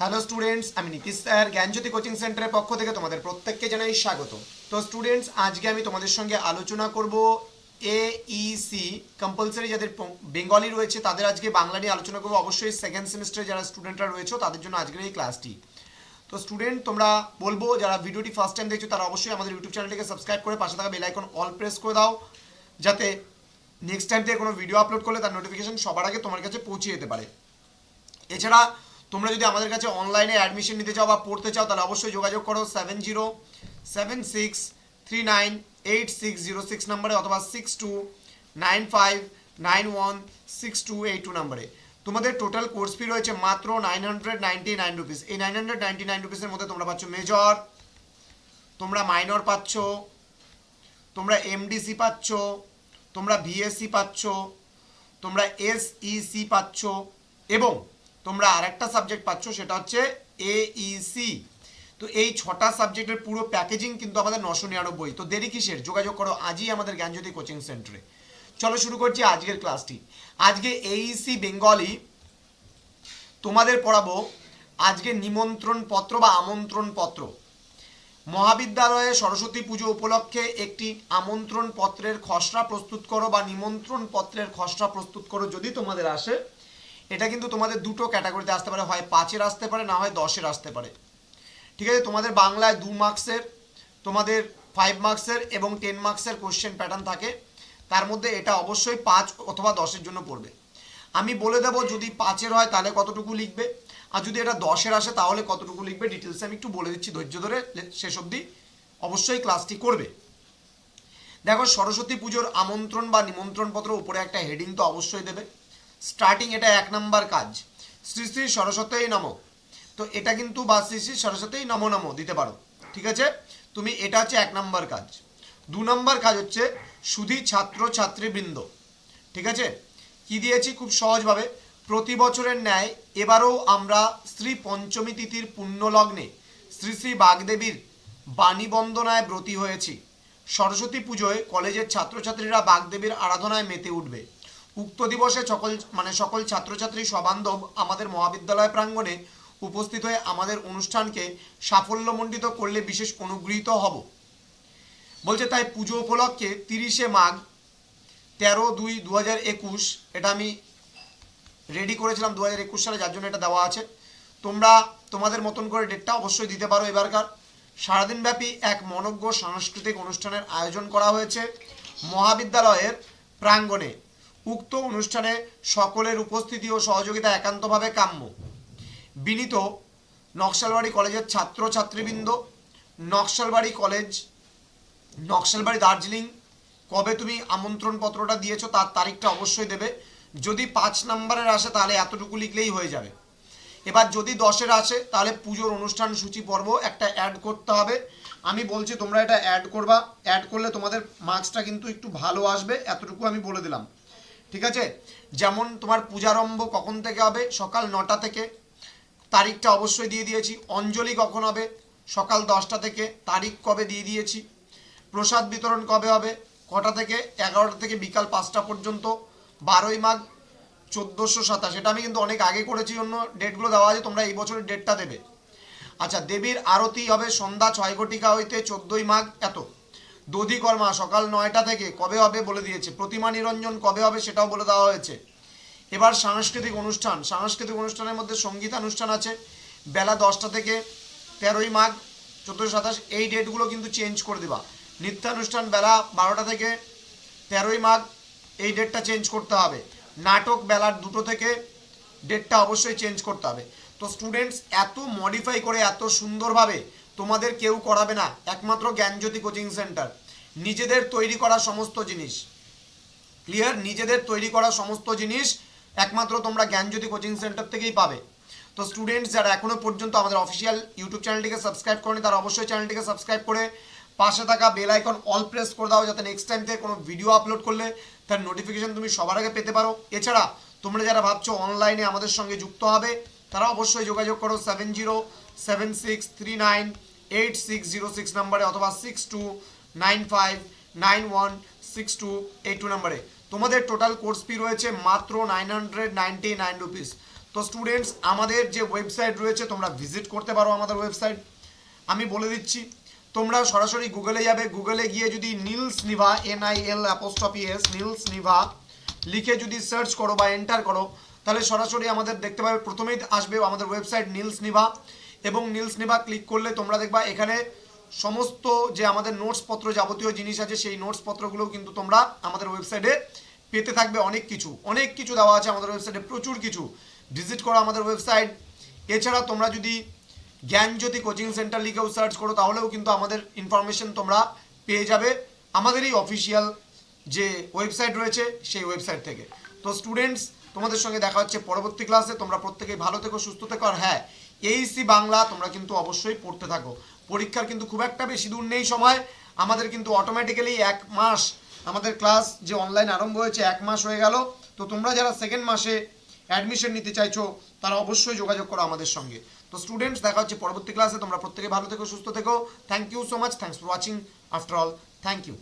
Hello students আমি Nitish sir, জ্ঞানজ্যোতি coaching সেন্টারের পক্ষ থেকে তোমাদের প্রত্যেককে জানাই স্বাগত। তো স্টুডেন্টস আজকে আমি তোমাদের সঙ্গে আলোচনা করব এ ইসি কম্পালসারি যাদের বেঙ্গলি রয়েছে, তাদের আজকে বাংলা নিয়ে আলোচনা করব। অবশ্যই সেকেন্ড সেমিস্টারে যারা স্টুডেন্টরা রয়েছে, তাদের জন্য আজকের এই ক্লাসটি তো স্টুডেন্ট তোমরা বলব, যারা ভিডিওটি ফার্স্ট টাইম দেখছ, তারা অবশ্যই আমাদের ইউটিউব চ্যানেলটিকে সাবস্ক্রাইব করে পাশে থাকা বেল আইকন অল প্রেস করে দাও, যাতে নেক্সট টাইম থেকে কোনো ভিডিও আপলোড করলে তার নোটিফিকেশন সবার আগে তোমার কাছে পৌঁছে যেতে পারে। এছাড়া তোমরা যদি আমাদের কাছে অনলাইনে অ্যাডমিশন নিতে চাও বা পড়তে চাও, তাহলে অবশ্যই যোগাযোগ করো seven zero seven six three nine eight six zero six নাম্বারে অথবা six two nine five nine one six two eight two নাম্বারে। তোমাদের টোটাল কোর্স ফি রয়েছে মাত্র nine hundred ninety nine rupees এই নাইন হান্ড্রেড নাইনটি নাইন রুপিসের মধ্যে তোমরা পাচ্ছ মেজর তোমরা মাইনর পাচ্ছ, তোমরা এমডিসি পাচ্ছ, তোমরা ভিএসসি পাচ্ছ, তোমরা এসইসি পাচ্ছ এবং তোমরা আরেকটা সাবজেক্ট পাচ্ছ, সেটা হচ্ছে এইসি তো এই ছটা সাবজেক্টের পুরো প্যাকেজিং কিন্তু আমাদের নশো নিরানব্বই। তো দেরি কিসের? যোগাযোগ করো, আজই আমাদের জ্ঞানজ্যোতি কোচিং সেন্টারে চলো শুরু করছি আজকের ক্লাসটি আজকে এইসি বেঙ্গলি তোমাদের পড়াবো আজকে নিমন্ত্রণ পত্র বা আমন্ত্রণ পত্র। মহাবিদ্যালয়ে সরস্বতী পুজো উপলক্ষে একটি আমন্ত্রণ পত্রের খসড়া প্রস্তুত করো বা নিমন্ত্রণ পত্রের খসড়া প্রস্তুত করো যদি তোমাদের আসে। এটা কিন্তু তোমাদের দুটো ক্যাটাগরিতে আসতে পারে, হয় পাঁচের আসতে পারে, না হয় দশের আসতে পারে। ঠিক আছে? তোমাদের বাংলায় দু মার্কসের তোমাদের ফাইভ মার্কসের এবং টেন মার্কসের কোশ্চেন প্যাটার্ন থাকে। তার মধ্যে এটা অবশ্যই পাঁচ অথবা দশের জন্য পড়বে। আমি বলে দেবো, যদি পাঁচের হয় তাহলে কতটুকু লিখবে? আর যদি এটা দশের আসে তাহলে কতটুকু লিখবে? ডিটেলসে আমি একটু বলে দিচ্ছি ধৈর্য ধরে শেষ অবধি অবশ্যই ক্লাসটি করবে। দেখো, সরস্বতী পুজোর আমন্ত্রণ বা নিমন্ত্রণ পত্র উপরে একটা হেডিং তো অবশ্যই দেবে। স্টার্টিং এটা এক নাম্বার কাজ। শ্রী শ্রী সরস্বতী নম। তো এটা কিন্তু বা শ্রী শ্রী সরস্বতী নম নম দিতে পারো। ঠিক আছে? তুমি এটা হচ্ছে এক নাম্বার কাজ। দু নম্বর কাজ হচ্ছে সুধী ছাত্র ছাত্রীবৃন্দ ঠিক আছে? কি দিয়েছি খুব সহজভাবে? প্রতি বছরের ন্যায় এবারও আমরা শ্রী পঞ্চমী তিথির পুণ্যলগ্নে শ্রী শ্রী বাগদেবীর বাণী বন্দনায় ব্রতী হয়েছি। সরস্বতী পুজোয় কলেজের ছাত্রছাত্রীরা বাগদেবীর আরাধনায় মেতে উঠবে। উক্ত দিবসে সকল মানে সকল ছাত্রছাত্রী সবান্ধব আমাদের মহাবিদ্যালয় প্রাঙ্গণে উপস্থিত হয়ে আমাদের অনুষ্ঠানকে সাফল্যমণ্ডিত করলে বিশেষ অনুগৃহীত হব। বলছে, তাই পুজো উপলক্ষে তিরিশে মাঘ তেরো দুই দু একুশ, এটা আমি রেডি করেছিলাম দু হাজার একুশ সালে, যার জন্য এটা দেওয়া আছে। তোমরা তোমাদের মতন করে ডেটটা অবশ্যই দিতে পারো এবারকার। সারাদিনব্যাপী এক মনজ্ঞ সাংস্কৃতিক অনুষ্ঠানের আয়োজন করা হয়েছে মহাবিদ্যালয়ের প্রাঙ্গণে। উক্ত অনুষ্ঠানে সকলের উপস্থিতি ও সহযোগিতা একান্তভাবে কাম্য। বিনীত নকশালবাড়ি কলেজের ছাত্র ছাত্রীবৃন্দ নকশালবাড়ি কলেজ, নকশালবাড়ি দার্জিলিং, কবে তুমি আমন্ত্রণ পত্রটা দিয়েছ তার তারিখটা অবশ্যই দেবে। যদি পাঁচ নম্বরের আসে তাহলে এতটুকু লিখলেই হয়ে যাবে। এবার যদি দশের আসে তাহলে পুজোর অনুষ্ঠান সূচি পর্ব একটা অ্যাড করতে হবে। আমি বলছি তোমরা এটা অ্যাড করবা। অ্যাড করলে তোমাদের মার্কসটা কিন্তু একটু ভালো আসবে, এতটুকু আমি বলে দিলাম। ঠিক আছে? যেমন তোমার পূজারম্ভ কখন থেকে হবে? সকাল নটা থেকে। তারিখটা অবশ্যই দিয়ে দিয়েছি। অঞ্জলি কখন হবে? সকাল দশটা থেকে। তারিখ কবে দিয়ে দিয়েছি? প্রসাদ বিতরণ কবে হবে? কটা থেকে? এগারোটা থেকে বিকাল পাঁচটা পর্যন্ত। বারোই মাঘ চোদ্দোশো সাতাশ। এটা আমি কিন্তু অনেক আগে করেছি, অন্য ডেটগুলো দেওয়া আছে, তোমরা এই বছরের ডেটটা দেবে। আচ্ছা দেবীর আরতি হবে সন্ধ্যা ছয় ঘটিকা হইতে চোদ্দোই মাঘ। এত। দধিকর্মা সকাল নয়টা থেকে কবে হবে বলে দিয়েছে। প্রতিমা নিরঞ্জন কবে হবে সেটাও বলে দেওয়া হয়েছে। এবার সাংস্কৃতিক অনুষ্ঠান, সাংস্কৃতিক অনুষ্ঠানের মধ্যে সঙ্গীতানুষ্ঠান আছে। বেলা দশটা থেকে তেরোই মাঘ চোদ্দোশো সাতাশ, এই ডেটগুলো কিন্তু চেঞ্জ করে দেবা। নৃত্যানুষ্ঠান বেলা বারোটা থেকে তেরোই মাঘ, এই ডেটটা চেঞ্জ করতে হবে। নাটক বেলার দুটো থেকে ডেটটা অবশ্যই চেঞ্জ করতে হবে। তো স্টুডেন্টস, এত মডিফাই করে, এত সুন্দরভাবে তোমাদের কেউ করাবে না। একমাত্র জ্ঞানজ্যোতি কোচিং সেন্টার। নিজেদের তৈরি করা সমস্ত জিনিস। ক্লিয়ার নিজেদের তৈরি করা সমস্ত জিনিস একমাত্র তোমরা জ্ঞানজ্যোতি কোচিং সেন্টার থেকেই পাবে। তো স্টুডেন্টস যারা এখনও পর্যন্ত আমাদের অফিসিয়াল ইউটিউব চ্যানেলটিকে সাবস্ক্রাইব করেনি, তারা অবশ্যই চ্যানেলটিকে সাবস্ক্রাইব করে পাশে থাকা বেল আইকন অল প্রেস করে দাও, যাতে নেক্সট টাইম থেকে কোনো ভিডিও আপলোড করলে তার নোটিফিকেশন তুমি সবার আগে পেতে পারো। এছাড়া তোমরা যারা ভাবছ অনলাইনে আমাদের সঙ্গে যুক্ত হবে, তারা অবশ্যই যোগাযোগ করো seven zero seven six three nine eight six zero six নাম্বারে অথবা six two nine five nine one six two eight two নাম্বারে। তোমাদের টোটাল কোর্স ফি রয়েছে মাত্র nine hundred ninety nine rupees তো স্টুডেন্টস আমাদের যে ওয়েবসাইট রয়েছে, তোমরা ভিজিট করতে পারো আমাদের ওয়েবসাইট আমি বলে দিচ্ছি, তোমরা সরাসরি গুগলে যাবে। গুগলে গিয়ে যদি নীলস Nibha N I L apostrophe S Niels নিভা লিখে যদি সার্চ করো বা এন্টার করো, তাহলে সরাসরি আমাদের দেখতে পাবে। প্রথমেই আসবে আমাদের ওয়েবসাইট নীলস নিভা। এবং নীলস নিভা ক্লিক করলে তোমরা দেখবা এখানে সমস্ত যে আমাদের নোটস পত্র যাবতীয় জিনিস আছে, সেই নোটস পত্রগুলোও কিন্তু তোমরা আমাদের ওয়েবসাইটে পেতে থাকবে অনেক কিছু। অনেক কিছু দেওয়া আছে আমাদের ওয়েবসাইটে প্রচুর কিছু। ভিজিট করো আমাদের ওয়েবসাইট এছাড়া তোমরা যদি জ্ঞানজ্যোতি কোচিং সেন্টার লিখেও সার্চ করো, তাহলেও কিন্তু আমাদের ইনফরমেশন তোমরা পেয়ে যাবে আমাদেরই অফিসিয়াল যে ওয়েবসাইট রয়েছে, সেই ওয়েবসাইট থেকে। তো স্টুডেন্টস তোমাদের সঙ্গে দেখা হচ্ছে পরবর্তী ক্লাসে তোমরা প্রত্যেকেই ভালো থেকো, সুস্থ থেকো। আর হ্যাঁ এইসি বাংলা তোমরা কিন্তু অবশ্যই পড়তে থাকো। পরীক্ষার কিন্তু খুব একটা বেশি দূর নেই সময় আমাদের কিন্তু অটোমেটিক্যালি এক মাস আমাদের ক্লাস যে অনলাইন আরম্ভ হয়েছে, এক মাস হয়ে গেল। তো তোমরা যারা সেকেন্ড মাসে অ্যাডমিশন নিতে চাইছো, তারা অবশ্যই যোগাযোগ করো আমাদের সঙ্গে। তো স্টুডেন্টস দেখা হচ্ছে পরবর্তী ক্লাসে তোমরা প্রত্যেকে ভালো থেকো, সুস্থ থেকো। Thank you so much thanks for watching after all thank you